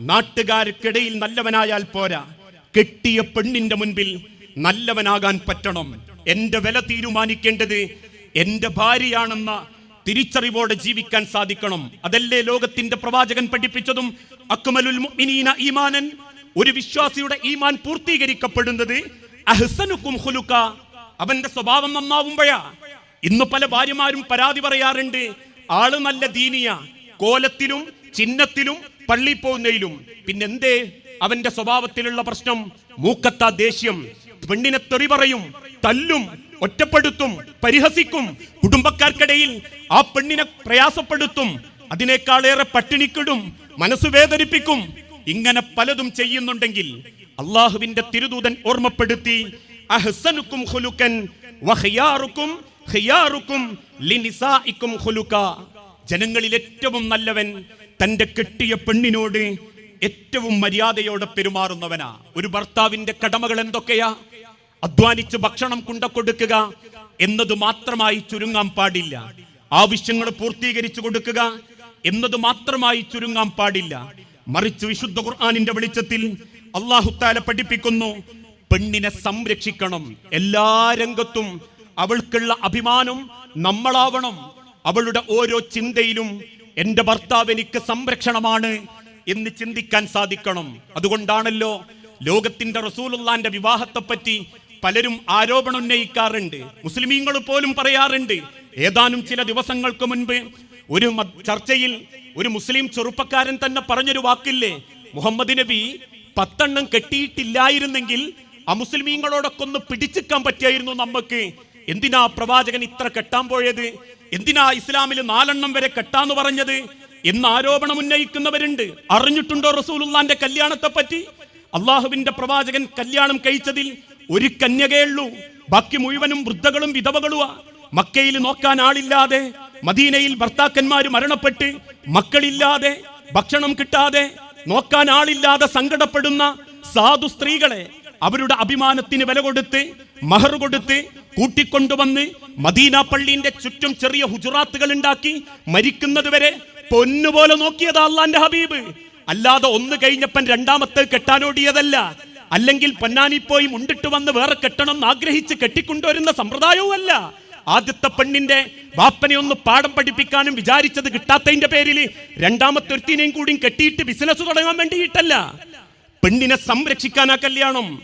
നാട്ടുകാർക്കിടയിൽ നല്ലവനായാൽ പോരാ. കെട്ടിയ പെണ്ണിന്റെ മുൻപിൽ നല്ലവനാകാൻ പറ്റണം. എന്റെ വില തീരുമാനിക്കേണ്ടത് എന്റെ ഭാര്യയാണെന്ന തിരിച്ചറിവോടെ ജീവിക്കാൻ സാധിക്കണം. അതല്ലേ ലോകത്തിന്റെ പ്രവാചകൻ പഠിപ്പിച്ചതും അക്മലുൽ മുഅ്മിനീന ഈമാനൻ? ഒരു വിശ്വാസിയുടെ ഈമാൻ പൂർത്തീകരിക്കപ്പെടുന്നത് അവന്റെ സ്വഭാവം നന്നാവുമ്പോഴാ. ഇന്ന് പല ഭാര്യമാരും പരാതി പറയാറുണ്ട് ആൾ നല്ല ദീനിയ. കോലത്തിലും ചിഹ്നത്തിലും പള്ളി പോകുന്നതിലും പിന്നെന്തേ അവന്റെ സ്വഭാവത്തിലുള്ള പ്രശ്നം? മൂക്കത്ത ദേഷ്യം. പെണ്ണിനെ തെറി പറയും തല്ലും ഒറ്റപ്പെടുത്തും പരിഹസിക്കും. കുടുംബക്കാർക്കിടയിൽ ആ പെണ്ണിനെ പ്രയാസപ്പെടുത്തും. അതിനേക്കാളേറെ പട്ടിണിക്കിടും മനസ്സ് വേദനിപ്പിക്കും. ഇങ്ങനെ പലതും ചെയ്യുന്നുണ്ടെങ്കിൽ അള്ളാഹുവിന്റെ തിരുദൂതൻ ഓർമ്മപ്പെടുത്തി ഖിയാറുക്കും ജനങ്ങളിൽ ഏറ്റവും നല്ലവൻ തന്റെ കെട്ടിയ പെണ്ണിനോട് ഏറ്റവും മര്യാദയോടെ പെരുമാറുന്നവനാ. ഒരു ഭർത്താവിന്റെ കടമകൾ എന്തൊക്കെയാ? അധ്വാനിച്ച് ഭക്ഷണം കൊണ്ട കൊടുക്കുക എന്നത് മാത്രമായി ചുരുങ്ങാൻ പാടില്ല. ആവശ്യങ്ങൾ പൂർത്തീകരിച്ചു കൊടുക്കുക എന്നത് മാത്രമായി ചുരുങ്ങാൻ പാടില്ല. മറിച്ച് വിശുദ്ധ ഖുർആാനിന്റെ വെളിച്ചത്തിൽ അള്ളാഹുത്താല പഠിപ്പിക്കുന്നു പെണ്ണിനെ സംരക്ഷിക്കണം. എല്ലാ രംഗത്തും അവൾക്കുള്ള അഭിമാനം നമ്മളാവണം. അവളുടെ ഓരോ ചിന്തയിലും എന്റെ ഭർത്താവ് എനിക്ക് സംരക്ഷണമാണ് എന്ന് ചിന്തിക്കാൻ സാധിക്കണം. അതുകൊണ്ടാണല്ലോ ലോകത്തിന്റെ റസൂലുള്ളാന്റെ വിവാഹത്തെപ്പറ്റി പലരും ആരോപണം ഉന്നയിക്കാറുണ്ട്. മുസ്ലിമീങ്ങൾ പോലും പറയാറുണ്ട്. ഏതാനും ചില ദിവസങ്ങൾക്ക് മുൻപ് ഒരു ചർച്ചയിൽ ഒരു മുസ്ലിം ചെറുപ്പക്കാരൻ തന്നെ പറഞ്ഞൊരു വാക്കില്ലേ? മുഹമ്മദ് നബി പത്തെണ്ണം കെട്ടിയിട്ടില്ലായിരുന്നെങ്കിൽ അമുസ്ലിമീങ്ങളോടൊക്കെ ഒന്ന് പിടിച്ചിക്കാൻ പറ്റിയായിരുന്നു നമുക്ക് എന്തിനാ പ്രവാചകൻ ഇത്ര കെട്ടാൻ പോയത്? എന്തിനാ ഇസ്ലാമിൽ നാലെണ്ണം വരെ കെട്ടാന്ന് പറഞ്ഞത്? എന്ന് ആരോപണം ഉന്നയിക്കുന്നവരുണ്ട്. അറിഞ്ഞിട്ടുണ്ടോ റസൂലുള്ളാന്റെ കല്യാണത്തെ പറ്റി അള്ളാഹുവിന്റെ പ്രവാചകൻ കല്യാണം കഴിച്ചതിൽ ഒരു കന്യകയുള്ളൂ ബാക്കി മുഴുവനും വൃദ്ധകളും വിധവകളുമാ മക്കയിൽ നോക്കാൻ ആളില്ലാതെ മദീനയിൽ ഭർത്താക്കന്മാര് മരണപ്പെട്ട് മക്കളില്ലാതെ ഭക്ഷണം കിട്ടാതെ നോക്കാൻ ആളില്ലാതെ സങ്കടപ്പെടുന്ന സാധു സ്ത്രീകളെ അവരുടെ അഭിമാനത്തിന് വില കൊടുത്ത് മഹർ കൊടുത്ത് കൂട്ടിക്കൊണ്ടുവന്ന് മദീന പള്ളിന്റെ ചുറ്റും ചെറിയ ഹുജുറാത്തുകൾ ഉണ്ടാക്കി മരിക്കുന്നത് വരെ പൊന്നുപോലെ നോക്കിയതാ അള്ളാന്റെ ഹബീബ്. അല്ലാതെ ഒന്ന് കഴിഞ്ഞപ്പൻ രണ്ടാമത്തെ കെട്ടാനോടിയതല്ല. അല്ലെങ്കിൽ പൊന്നാനി പോയി മുണ്ടിട്ട് വന്ന് വേറെ കെട്ടണം എന്ന് ആഗ്രഹിച്ച് കെട്ടിക്കൊണ്ടുവരുന്ന സമ്പ്രദായവും അല്ല ആദ്യത്തെ പെണ്ണിന്റെ വാപ്പനെ ഒന്ന് പാഠം പഠിപ്പിക്കാനും വിചാരിച്ചത് കിട്ടാത്തതിന്റെ പേരിൽ രണ്ടാമത്തെ ഒരുത്തിനെയും കൂടിയും കെട്ടിയിട്ട് ബിസിനസ് തുടങ്ങാൻ വേണ്ടിയിട്ടല്ല. പെണ്ണിനെ സംരക്ഷിക്കാനാ കല്യാണം.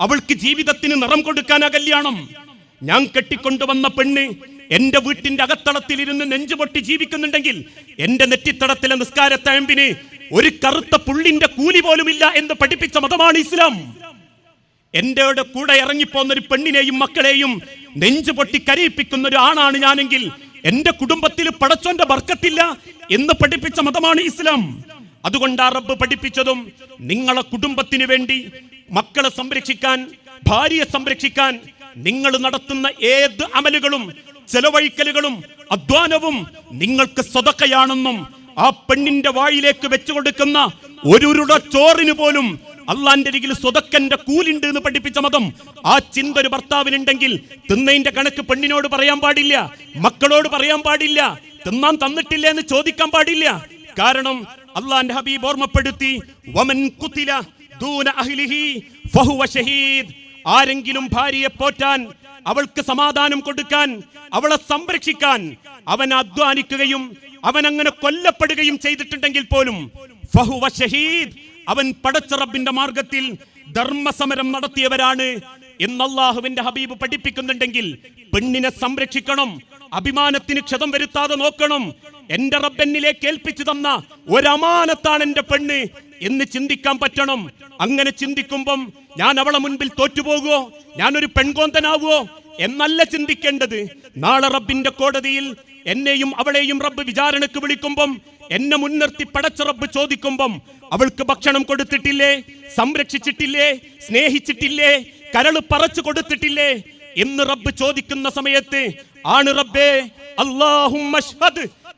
അവൾക്ക് ജീവിതത്തിന് നിറം കൊടുക്കാനാ കല്യാണം. ഞാൻ കെട്ടിക്കൊണ്ടുവന്ന പെണ്ണ് എന്റെ വീട്ടിന്റെ അകത്തളത്തിൽ ഇരുന്ന് നെഞ്ചുപൊട്ടി ജീവിക്കുന്നുണ്ടെങ്കിൽ എന്റെ നെറ്റിത്തടത്തിലെ നിസ്കാരത്തഴമ്പിന് ഒരു കറുത്ത പുള്ളിന്റെ കൂലി പോലുമില്ല എന്ന് പഠിപ്പിച്ച മതമാണ് ഇസ്ലാം. എന്റെ കൂടെ ഇറങ്ങിപ്പോന്ന ഒരു പെണ്ണിനെയും മക്കളെയും നെഞ്ചു പൊട്ടി കരയിപ്പിക്കുന്ന ഒരു ആണാണ് ഞാനെങ്കിൽ എന്റെ കുടുംബത്തിൽ പടച്ചോന്റെ ബർക്കത്തില്ല എന്ന് പഠിപ്പിച്ച മതമാണ് ഇസ്ലാം. അതുകൊണ്ടാ റബ്ബ് പഠിപ്പിച്ചതും നിങ്ങളെ കുടുംബത്തിന് വേണ്ടി മക്കളെ സംരക്ഷിക്കാൻ ഭാര്യയെ സംരക്ഷിക്കാൻ നിങ്ങൾ നടത്തുന്ന ഏത് അമലുകളും ചെലവഴിക്കലുകളും അധ്വാനവും നിങ്ങൾക്ക് സ്വതക്കയാണെന്നും ആ പെണ്ണിന്റെ വായിലേക്ക് വെച്ചു കൊടുക്കുന്ന ഒരുരുട ചോറിന് പോലും അള്ളാന്റെ അരികിൽ സ്വതക്കന്റെ കൂലുണ്ട് എന്ന് പഠിപ്പിച്ച മതം ആ ചിന്ത ഒരു ഭർത്താവിനുണ്ടെങ്കിൽ തിന്നതിന്റെ കണക്ക് പെണ്ണിനോട് പറയാൻ പാടില്ല മക്കളോട് പറയാൻ പാടില്ല തിന്നാൻ തന്നിട്ടില്ല എന്ന് ചോദിക്കാൻ പാടില്ല. കാരണം അള്ളാന്റെ ഹബീബ് ഓർമ്മപ്പെടുത്തി വമൻ കുത്തില ദൂന അഹ്ലിഹി ഫഹുവ ഷഹീദ്. ആരെങ്കിലും ഭാര്യയെ പോറ്റാൻ അവൾക്ക് സമാധാനം കൊടുക്കാൻ അവളെ സംരക്ഷിക്കാൻ അവൻ അധ്വാനിക്കുകയും അവൻ അങ്ങനെ കൊല്ലപ്പെടുകയും ചെയ്തിട്ടുണ്ടെങ്കിൽ പോലും ഫഹുവ ഷഹീദ് അവൻ പടച്ച റബ്ബിന്റെ മാർഗത്തിൽ ധർമ്മസമരം നടത്തിയവരാണ് എന്നല്ലാഹുവിന്റെ ഹബീബ് പഠിപ്പിക്കുന്നുണ്ടെങ്കിൽ പെണ്ണിനെ സംരക്ഷിക്കണം അഭിമാനത്തിന് ക്ഷതം വരുത്താതെ നോക്കണം. എന്റെ റബ്ബെന്നിലേക്ക് ഏൽപ്പിച്ചു തന്ന ഒരമാനത്താണ് എന്റെ പെണ്ണ്. എന്ന് ചിന്തിക്കാൻ പറ്റണം. അങ്ങനെ ചിന്തിക്കുമ്പം ഞാൻ അവളെ മുൻപിൽ തോറ്റുപോകുവോ? ഞാനൊരു പെൺകോന്തനാവുമോ എന്നല്ല ചിന്തിക്കേണ്ടത്. നാളെ റബ്ബിന്റെ കോടതിയിൽ എന്നെയും അവളെയും റബ്ബ് വിചാരണക്ക് വിളിക്കുമ്പം എന്നെ മുൻനിർത്തി പടച്ച റബ്ബ് ചോദിക്കുമ്പം അവൾക്ക് ഭക്ഷണം കൊടുത്തിട്ടില്ലേ? സംരക്ഷിച്ചിട്ടില്ലേ? സ്നേഹിച്ചിട്ടില്ലേ? കരൾ പറച്ചു കൊടുത്തിട്ടില്ലേ? എന്ന് റബ്ബ് ചോദിക്കുന്ന സമയത്ത് ആണ് റബ്ബേ അല്ലാഹും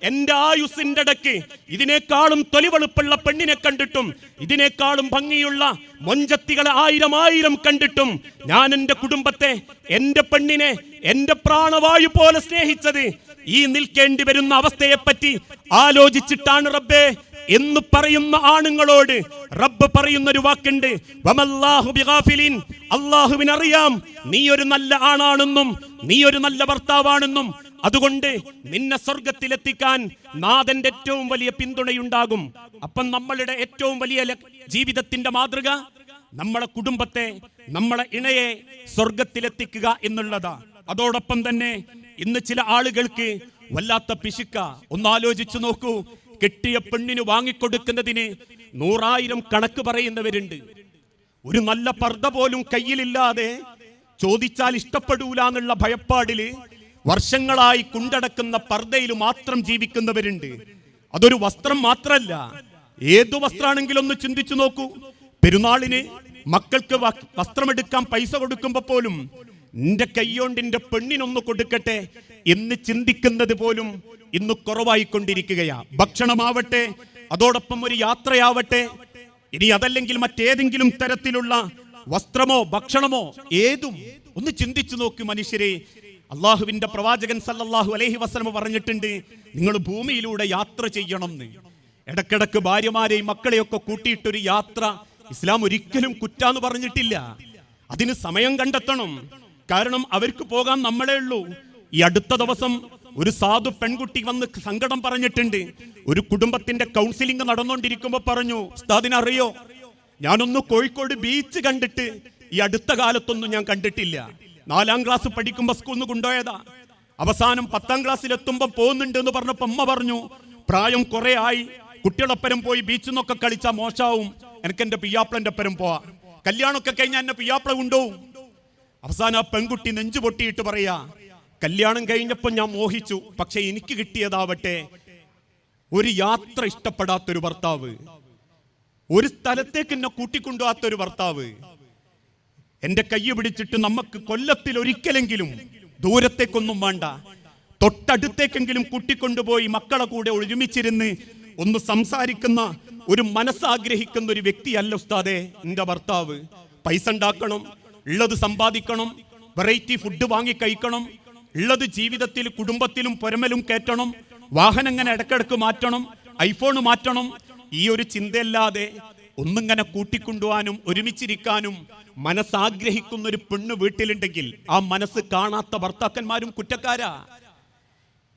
എന്റെ ആയുസിന്റെ ഇടയ്ക്ക് ഇതിനേക്കാളും തൊലിവെളുപ്പുള്ള പെണ്ണിനെ കണ്ടിട്ടും ഇതിനേക്കാളും ഭംഗിയുള്ള മൊഞ്ചത്തികളെ ആയിരം ആയിരം കണ്ടിട്ടും ഞാൻ എന്റെ കുടുംബത്തെ എന്റെ പെണ്ണിനെ എന്റെ പ്രാണവായു പോലെ സ്നേഹിച്ചത് ഈ നിൽക്കേണ്ടി വരുന്ന അവസ്ഥയെപ്പറ്റി ആലോചിച്ചിട്ടാണ് റബ്ബേ. എന്ന് പറയുന്ന ആണുങ്ങളോട് റബ്ബ് പറയുന്ന ഒരു വാക്കുണ്ട് അള്ളാഹുവിനറിയാം നീ ഒരു നല്ല ആണാണെന്നും നീ ഒരു നല്ല ഭർത്താവാണെന്നും അതുകൊണ്ട് നിന്നെ സ്വർഗത്തിലെത്തിക്കാൻ നാഥന്റെ ഏറ്റവും വലിയ പിന്തുണയുണ്ടാകും. അപ്പം നമ്മളുടെ ഏറ്റവും വലിയ ജീവിതത്തിന്റെ മാതൃക നമ്മളെ കുടുംബത്തെ നമ്മളെ ഇണയെ സ്വർഗത്തിലെത്തിക്കുക എന്നുള്ളതാ. അതോടൊപ്പം തന്നെ ഇന്ന് ചില ആളുകൾക്ക് വല്ലാത്ത പിശുക്ക. ഒന്നാലോചിച്ചു നോക്കൂ. കെട്ടിയ പെണ്ണിന് വാങ്ങിക്കൊടുക്കുന്നതിന് നൂറായിരം കണക്ക് പറയുന്നവരുണ്ട്. ഒരു നല്ല പർദ്ദ പോലും കയ്യിലില്ലാതെ ചോദിച്ചാൽ ഇഷ്ടപ്പെടൂല എന്നുള്ള ഭയപ്പാടിൽ വർഷങ്ങളായി കുണ്ടടക്കുന്ന പർദ്ദയിൽ മാത്രം ജീവിക്കുന്നവരുണ്ട്. അതൊരു വസ്ത്രം മാത്രല്ല. ഏതു വസ്ത്രമാണെങ്കിലും ഒന്ന് ചിന്തിച്ചു നോക്കൂ. പെരുന്നാളിന് മക്കൾക്ക് വസ്ത്രമെടുക്കാൻ പൈസ കൊടുക്കുമ്പോ പോലും നിന്റെ കൈയോണ്ട് എന്റെ പെണ്ണിനൊന്ന് കൊടുക്കട്ടെ എന്ന് ചിന്തിക്കുന്നത് പോലും ഇന്ന് കുറവായിക്കൊണ്ടിരിക്കുകയാ. ഭക്ഷണമാവട്ടെ അതോടൊപ്പം ഒരു യാത്രയാവട്ടെ ഇനി അതല്ലെങ്കിൽ മറ്റേതെങ്കിലും തരത്തിലുള്ള വസ്ത്രമോ ഭക്ഷണമോ ഏതും ഒന്ന് ചിന്തിച്ചു നോക്കി മനുഷ്യരെ. അള്ളാഹുവിന്റെ പ്രവാചകൻ സല്ലല്ലാഹു അലൈഹി വസ്ലമ പറഞ്ഞിട്ടുണ്ട് നിങ്ങൾ ഭൂമിയിലൂടെ യാത്ര ചെയ്യണം എന്ന് ഇടക്കിടക്ക് ഭാര്യമാരെയും മക്കളെയൊക്കെ കൂട്ടിയിട്ടൊരു യാത്ര ഇസ്ലാം ഒരിക്കലും കുറ്റാന്ന് പറഞ്ഞിട്ടില്ല. അതിന് സമയം കണ്ടെത്തണം. കാരണം അവർക്ക് പോകാൻ നമ്മളേ ഉള്ളൂ. ഈ അടുത്ത ദിവസം ഒരു സാധു പെൺകുട്ടി വന്ന് സങ്കടം പറഞ്ഞിട്ടുണ്ട്. ഒരു കുടുംബത്തിന്റെ കൗൺസിലിംഗ് നടന്നുകൊണ്ടിരിക്കുമ്പോ പറഞ്ഞു ഉസ്താദിനറിയോ ഞാനൊന്ന് കോഴിക്കോട് ബീച്ച് കണ്ടിട്ട് ഈ അടുത്ത കാലത്തൊന്നും ഞാൻ കണ്ടിട്ടില്ല. നാലാം ക്ലാസ് പഠിക്കുമ്പോൾ സ്കൂളിൽ നിന്ന് കൊണ്ടുപോയതാ. അവസാനം പത്താം ക്ലാസ്സിൽ എത്തുമ്പോൾ പോകുന്നുണ്ട് എന്ന് പറഞ്ഞപ്പോൾ അമ്മ പറഞ്ഞു പ്രായം കുറെ ആയി. കുട്ടികളൊപ്പരം പോയി ബീച്ചിൽ നിന്നൊക്കെ കളിച്ചാൽ മോശാവും. എനിക്ക് എന്റെ പിയാപ്പിളന്റെ ഒപ്പരം പോവാ. കല്യാണമൊക്കെ കഴിഞ്ഞാൽ എന്നെ പിയാപ്ല കൊണ്ടുപോകും അവസാനം ആ പെൺകുട്ടി നെഞ്ചു പൊട്ടിയിട്ട് പറയാ കല്യാണം കഴിഞ്ഞപ്പോൾ ഞാൻ മോഹിച്ചു. പക്ഷെ എനിക്ക് കിട്ടിയതാവട്ടെ. ഒരു യാത്ര ഇഷ്ടപ്പെടാത്തൊരു ഭർത്താവ്. ഒരു സ്ഥലത്തേക്ക് എന്നെ കൂട്ടിക്കൊണ്ടുപോകാത്തൊരു ഭർത്താവ്. എന്റെ കൈ പിടിച്ചിട്ട് നമുക്ക് കൊല്ലത്തിൽ ഒരിക്കലെങ്കിലും ദൂരത്തേക്കൊന്നും വേണ്ട. തൊട്ടടുത്തേക്കെങ്കിലും കൂട്ടിക്കൊണ്ടുപോയി മക്കളെ കൂടെ ഒരുമിച്ചിരുന്ന് ഒന്ന് സംസാരിക്കുന്ന ഒരു മനസ്സാഗ്രഹിക്കുന്ന ഒരു വ്യക്തിയല്ല ഉസ്താദെ എന്റെ ഭർത്താവ്. പൈസ ഉണ്ടാക്കണം ഉള്ളത് സമ്പാദിക്കണം വെറൈറ്റി ഫുഡ് വാങ്ങി കഴിക്കണം ഉള്ളത് ജീവിതത്തിൽ കുടുംബത്തിലും പുരമലും കയറ്റണം വാഹനം ഇങ്ങനെ ഇടക്കിടക്ക് മാറ്റണം ഐഫോൺ മാറ്റണം. ഈ ഒരു ചിന്തയല്ലാതെ ഒന്നിങ്ങനെ കൂട്ടിക്കൊണ്ടുപോകാനും ഒരുമിച്ചിരിക്കാനും മനസ്സാഗ്രഹിക്കുന്ന ഒരു പെണ്ണ് വീട്ടിലുണ്ടെങ്കിൽ ആ മനസ്സ് കാണാത്ത ഭർത്താക്കന്മാരും കുറ്റക്കാരാ.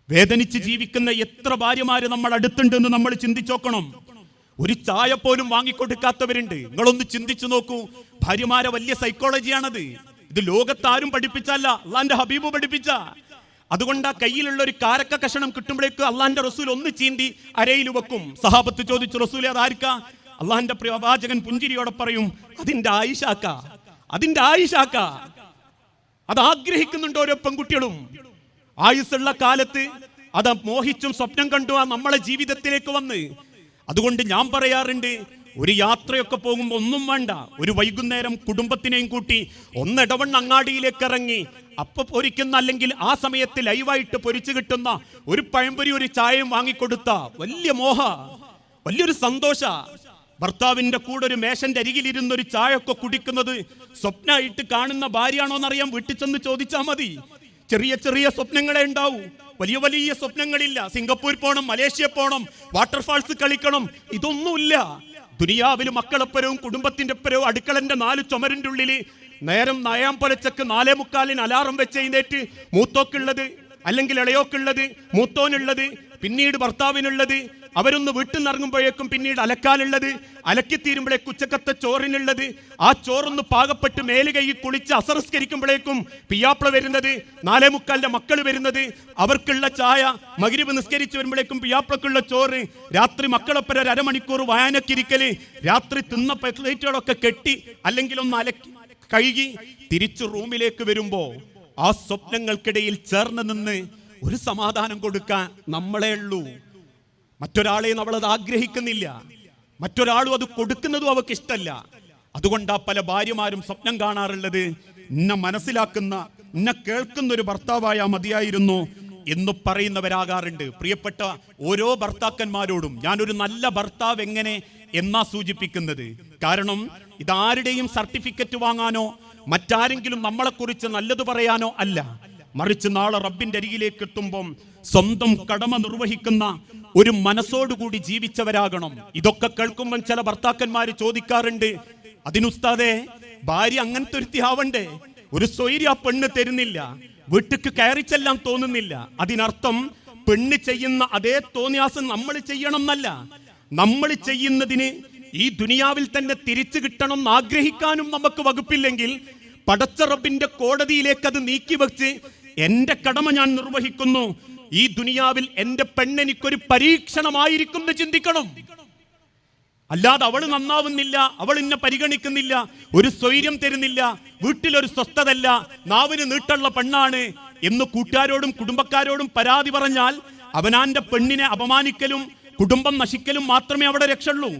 വേദനിച്ച് ജീവിക്കുന്ന എത്ര ഭാര്യമാര് നമ്മൾ അടുത്തുണ്ടെന്ന് നമ്മൾ ചിന്തിച്ചോക്കണം ഒരു ചായ പോലും വാങ്ങിക്കൊടുക്കാത്തവരുണ്ട്. നിങ്ങളൊന്ന് ചിന്തിച്ചു നോക്കൂ. ഭാര്യമാരെ വലിയ സൈക്കോളജിയാണത്. ഇത് ലോകത്താരും പഠിപ്പിച്ചല്ല. അള്ളാന്റെ ഹബീബ് പഠിപ്പിച്ച. അതുകൊണ്ട് ആ കയ്യിലുള്ള ഒരു കാരക്ക കഷണം കിട്ടുമ്പോഴേക്ക് അള്ളാന്റെ റസൂൽ ഒന്ന് ചീന്തി അരയിൽ വെക്കും. സഹാബത്ത് ചോദിച്ചു റസൂൽ അത് ആർക്കാ അള്ളാന്റെ പ്രവാചകൻ പുഞ്ചിരിയോടെ പറയും അതിന്റെ ആയിഷാക്ക അതിന്റെ ആയിഷാക്ക. അത് ആഗ്രഹിക്കുന്നുണ്ട് ഓരോ പെൺകുട്ടികളും. ആയുസ്സുള്ള കാലത്ത് അത് മോഹിച്ചും സ്വപ്നം കണ്ടു ആ നമ്മളെ ജീവിതത്തിലേക്ക് വന്ന്. അതുകൊണ്ട് ഞാൻ പറയാറുണ്ട് ഒരു യാത്രയൊക്കെ പോകുമ്പോൾ ഒന്നും വേണ്ട. ഒരു വൈകുന്നേരം കുടുംബത്തിനെയും കൂട്ടി ഒന്നിടവണ്ണ അങ്ങാടിയിലേക്ക് ഇറങ്ങി. അപ്പൊ പൊരിക്കുന്ന അല്ലെങ്കിൽ ആ സമയത്ത് ലൈവായിട്ട് പൊരിച്ചു കിട്ടുന്ന ഒരു പഴംപൊരി ഒരു ചായയും വാങ്ങിക്കൊടുത്ത വലിയ മോഹ വലിയൊരു സന്തോഷ. ഭർത്താവിന്റെ കൂടെ ഒരു മേശന്റെ അരികിലിരുന്ന് ഒരു ചായയൊക്കെ കുടിക്കുന്നത് സ്വപ്നമായിട്ട് കാണുന്ന ഭാര്യയാണോ എന്നറിയാൻ വീട്ടിൽ ചെന്ന് ചോദിച്ചാൽ മതി. ചെറിയ ചെറിയ സ്വപ്നങ്ങളെ ഉണ്ടാവൂ. വലിയ വലിയ സ്വപ്നങ്ങളില്ല. സിംഗപ്പൂർ പോണം മലേഷ്യ പോണം വാട്ടർഫാൾസ് കളിക്കണം ഇതൊന്നുമില്ല. ദുനിയാവിൽ മക്കളെപ്പരവും കുടുംബത്തിന്റെ പരവും അടുക്കളന്റെ നാല് ചുമരിന്റെ ഉള്ളിൽ നേരം നയാം പൊലച്ചക്ക് നാലേ മുക്കാലിന് അലാറം വെച്ച് എഴുന്നേറ്റ് മൂത്തോക്കുള്ളത് അല്ലെങ്കിൽ ഇളയോക്കുള്ളത് മൂത്തോനുള്ളത് പിന്നീട് ഭർത്താവിനുള്ളത് അവരൊന്ന് വീട്ടിൽ നിന്ന് ഇറങ്ങുമ്പോഴേക്കും പിന്നീട് അലക്കാനുള്ളത് അലക്കിത്തീരുമ്പോഴേക്ക് ഉച്ചക്കത്തെ ചോറിനുള്ളത് ആ ചോറൊന്ന് പാകപ്പെട്ട് മേൽ കൈ കുളിച്ച് അസംസ്കരിക്കുമ്പോഴേക്കും പിയാപ്പിള വരുന്നത് നാലേ മുക്കാലിന്റെ മക്കൾ വരുന്നത് അവർക്കുള്ള ചായ മകിരിവ് നിസ്കരിച്ച് വരുമ്പോഴേക്കും പിയാപ്പിളക്കുള്ള ചോറ് രാത്രി മക്കളൊപ്പം ഒരു അരമണിക്കൂർ വായനക്കിരിക്കൽ രാത്രി തിന്ന പ്ലേറ്റുകളൊക്കെ കെട്ടി അല്ലെങ്കിൽ ഒന്ന് അലക്കി കഴുകി തിരിച്ചു റൂമിലേക്ക് വരുമ്പോ ആ സ്വപ്നങ്ങൾക്കിടയിൽ ചേർന്ന് നിന്ന് ഒരു സമാധാനം കൊടുക്കാൻ നമ്മളേ ഉള്ളൂ. മറ്റൊരാളെയും അത് ആഗ്രഹിക്കുന്നില്ല. മറ്റൊരാളും അത് കൊടുക്കുന്നതും അവൾക്ക് ഇഷ്ടമല്ല അതുകൊണ്ടാ പല ഭാര്യമാരും സ്വപ്നം കാണാറുള്ളത്. എന്നെ മനസ്സിലാക്കുന്ന എന്നെ കേൾക്കുന്ന ഒരു ഭർത്താവായ മതിയായിരുന്നു എന്ന് പറയുന്നവരാകാറുണ്ട്. പ്രിയപ്പെട്ട ഓരോ ഭർത്താക്കന്മാരോടും ഞാനൊരു നല്ല ഭർത്താവ് എങ്ങനെ എന്നാ സൂചിപ്പിക്കുന്നത്. കാരണം ഇതാരുടെയും സർട്ടിഫിക്കറ്റ് വാങ്ങാനോ മറ്റാരെങ്കിലും നമ്മളെക്കുറിച്ച് നല്ലത് പറയാനോ അല്ല. മറിച്ച് നാളെ റബ്ബിന്റെ അരികിലേക്ക് എത്തുമ്പം സ്വന്തം കടമ നിർവഹിക്കുന്ന ഒരു മനസ്സോടുകൂടി ജീവിച്ചവരാകണം. ഇതൊക്കെ കേൾക്കുമ്പോൾ ചില ഭർത്താക്കന്മാർ ചോദിക്കാറുണ്ട് അതിനുസ്താദെ ഭാര്യ അങ്ങനത്തെ ഒരുത്തി ആവണ്ടേ ഒരു സ്വൈര്യ ആ പെണ്ണ് തരുന്നില്ല. വീട്ടിക്ക് കയറിച്ചെല്ലാം തോന്നുന്നില്ല. അതിനർത്ഥം പെണ്ണ് ചെയ്യുന്ന അതേ തോന്നിയാസം നമ്മൾ ചെയ്യണം എന്നല്ല നമ്മൾ ചെയ്യുന്നതിന് ഈ ദുനിയാവിൽ തന്നെ തിരിച്ചു കിട്ടണം എന്ന് ആഗ്രഹിക്കാനും നമുക്ക് വകുപ്പില്ലെങ്കിൽ പടച്ചറബിന്റെ കോടതിയിലേക്ക് അത് നീക്കി വെച്ച് എന്റെ കടമ ഞാൻ നിർവഹിക്കുന്നു. ഈ ദുനിയാവിൽ എന്റെ പെണ്ണെനിക്കൊരു പരീക്ഷണമായിരിക്കും എന്ന് ചിന്തിക്കണം. അല്ലാതെ അവൾ നന്നാവുന്നില്ല അവൾ എന്നെ പരിഗണിക്കുന്നില്ല ഒരു സ്വൈര്യം തരുന്നില്ല വീട്ടിലൊരു സ്വസ്ഥതല്ല നാവിന് നീട്ടുള്ള പെണ്ണാണ് എന്ന് കൂട്ടുകാരോടും കുടുംബക്കാരോടും പരാതി പറഞ്ഞാൽ അവനാന്റെ പെണ്ണിനെ അപമാനിക്കലും കുടുംബം നശിക്കലും മാത്രമേ അവിടെ രക്ഷയുള്ളൂ.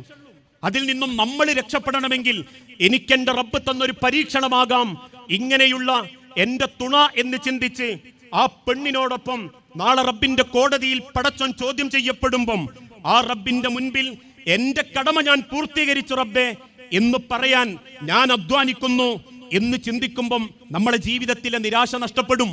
അതിൽ നിന്നും നമ്മൾ രക്ഷപ്പെടണമെങ്കിൽ എനിക്കെന്റെ റബ്ബ് തന്നൊരു പരീക്ഷണമാകാം. ഇങ്ങനെയുള്ള എന്റെ തുണ എന്ന് ചിന്തിച്ച് ആ പെണ്ണിനോടൊപ്പം നാളെ റബ്ബിന്റെ കോടതിയിൽ പടച്ചോൻ ചോദ്യം ചെയ്യപ്പെടുമ്പം ആ റബ്ബിന്റെ മുൻപിൽ എന്റെ കടമ ഞാൻ പൂർത്തീകരിച്ചു റബ്ബേ എന്ന് പറയാൻ ഞാൻ അധ്വാനിക്കുന്നു എന്ന് ചിന്തിക്കുമ്പം നമ്മുടെ ജീവിതത്തിലെ നിരാശ നഷ്ടപ്പെടും.